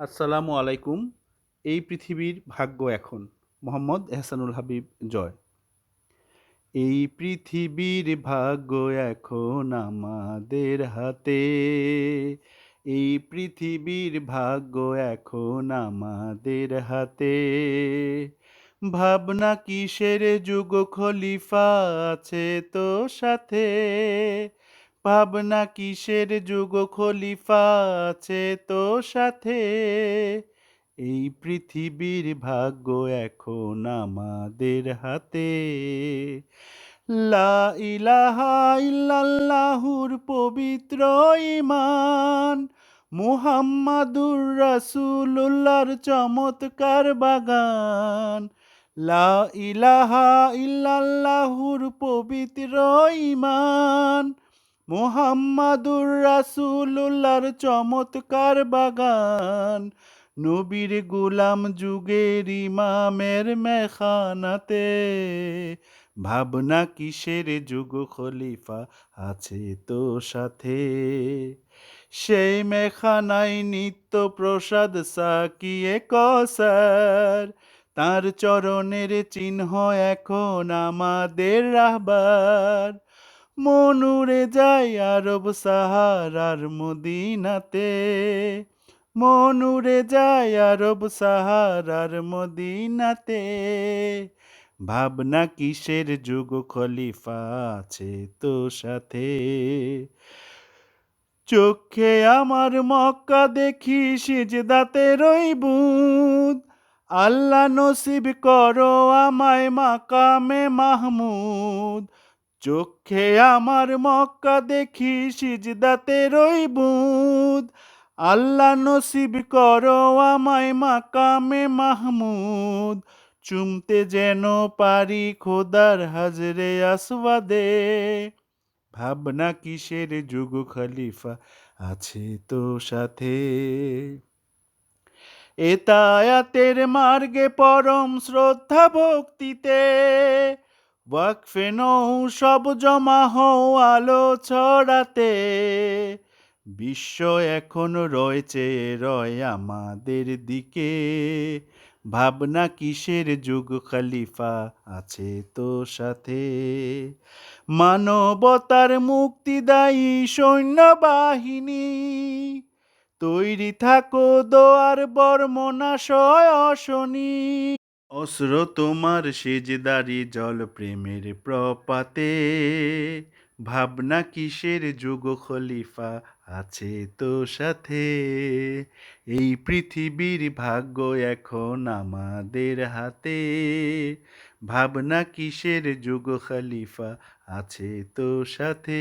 আসসালামু আলাইকুম। এই পৃথিবীর ভাগ্য এখন। মোহাম্মদ এহসানুল হাবিব জয়। এই পৃথিবীর ভাগ্য এখন আমাদের হাতে। এই পৃথিবীর ভাগ্য এখন আমাদের হাতে। ভাবনা কিসের যুগ খলিফা আছে তো সাথে? ভাবনা কিসের যুগ খলিফা আছে তো সাথে? এই পৃথিবীর ভাগ্য এখন আমাদের হাতে। লা ইলাহা ইল্লাল্লাহুর পবিত্র ইমান মুহাম্মাদুর রাসূলুল্লাহর চমৎকার বাগান। লা ইলাহা ইল্লাল্লাহুর পবিত্র ইমান মোহাম্মদুর রাসূলুল্লাহর চমৎকার বাগান। নবীর গুলাম যুগের ইমামের মেখানাতে। ভাবনা কিসের যুগ খলিফা আছে তো সাথে। সেই মেখানায় নিত্য প্রসাদ সাকিয়ে কসার। তার চরণের চিহ্ন এখন আমাদের রাহবার। মনুরে যায় আরব সাহারার মদিনাতে। মনুরে যায় আরব সাহারার মদিনাতে। ভাবনা কিসের যুগ খলিফা আছে তো সাথে। চোখে আমার মক্কা দেখি সিজদাতে রইবুদ আল্লাহ নসিব করো আমায় মাকামে মাহমুদ। চোখে আমার মক্কা দেখি সিজদাতে রই বুদ আল্লাহ নসিব করো আমায় মাকামে মাহমুদ। চুমতে যেন পারি খোদার হাজরে আসবাদে ভাবনা কিসের যুগ খলিফা আছে তো সাথে। এতায়াতের মার্গে পরম শ্রদ্ধা ভক্তিতে। ওয়াকফে নৌ সব জমা হও আলো ছড়াতে বিশ্ব এখন রয়েছে, রয় আমাদের দিকে। ভাবনা কিসের যুগ, খলিফা আছে তো সাথে। মানবতার মুক্তিদায়ী সৈন্যবাহিনী, তৈরি থাকো দোয়ার বর্মনাশয় অশনি। অস্র তোমার সেজদারি জল প্রেমের প্রপাতে। ভাবনা কিসের যুগ খলিফা আছে তো সাথে। এই পৃথিবীর ভাগ্য এখন আমাদের হাতে। ভাবনা কিসের যুগ খলিফা আছে তো সাথে।